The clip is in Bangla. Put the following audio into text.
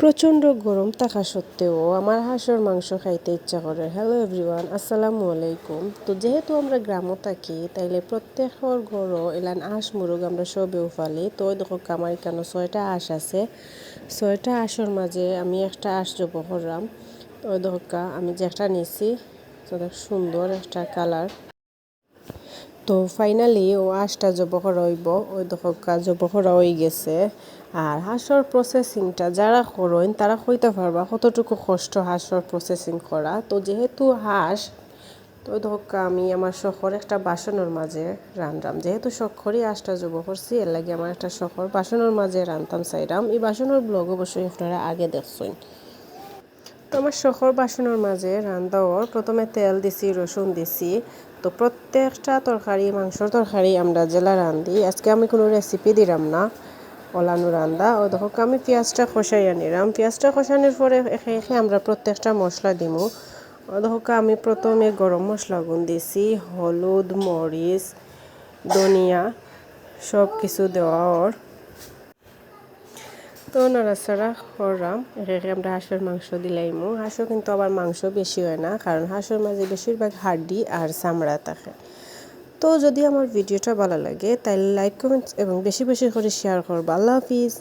প্রচণ্ড গরম থাকা সত্ত্বেও আমার হাঁসের মাংস খাইতে ইচ্ছা করে। হ্যালো এভরিওয়ান আসসালামু আলাইকুম। তো যেহেতু আমরা গ্রামও থাকি, তাইলে প্রত্যেকের ঘরও এলান হাঁস মুরগ আমরা সবেও ফালি তো দেখো আমার এখানে ছয়টা হাঁস আছে। ছয়টা হাঁসের মাঝে আমি একটা হাঁস জব করলাম। তো ওই দেখো আমি যে একটা নিছি সুন্দর একটা কালার। তো ফাইনালি ও হাঁসটা জব করা হইব। ওই দেখো জব করা হয়ে গেছে। আর হাঁসর প্রসেসিংটা যারা করেন, তারা কইতে পারবা কতটুকু কষ্ট হাঁসর প্রসেসিং করা। তো যেহেতু হাঁস, তো ধক্কা আমি আমার শখর একটা বাসনের মাঝে রান্ধাম যেহেতু শখরই হাঁসটা জব করছি, এর লাগে আমার একটা শখর বাসনের মাঝে রান্ধাম চাইরাম এই বাসনের ব্লগ অবশ্যই আপনারা আগে দেখছেন। তো আমার শখর বাসনের মাঝে রান্ধাওয়ার প্রথমে তেল দিছি, রসুন দিছি। তো প্রত্যেকটা তরকারি, মাংসর তরকারি আমরা জেলা রান্ধি। আজকে আমি কোনো রেসিপি দিলাম না। ওলানো রান্দা ও দেখো, আমি পেঁয়াজটা খসাইয়া নিলাম। পেঁয়াজটা খসানোর পরে এখে এখে আমরা প্রত্যেকটা মশলা দিমু। ও দেখো, আমি প্রথমে গরম মশলা গুণ দিছি। হলুদ, মরিচ, ধনিয়া সব কিছু দেওয়া ওর তো নাড়াচাড়া করলাম। একে আমরা হাঁসের মাংস দিলাইমু। হাঁসও কিন্তু আবার মাংস বেশি হয় না, কারণ হাঁসের মাঝে বেশিরভাগ হাড্ডি আর চামড়া থাকে। তো যদি আমার ভিডিওটা ভালো লাগে তাহলে লাইক কমেন্ট এবং বেশি বেশি করে শেয়ার করবা। আল্লাহ হাফিজ।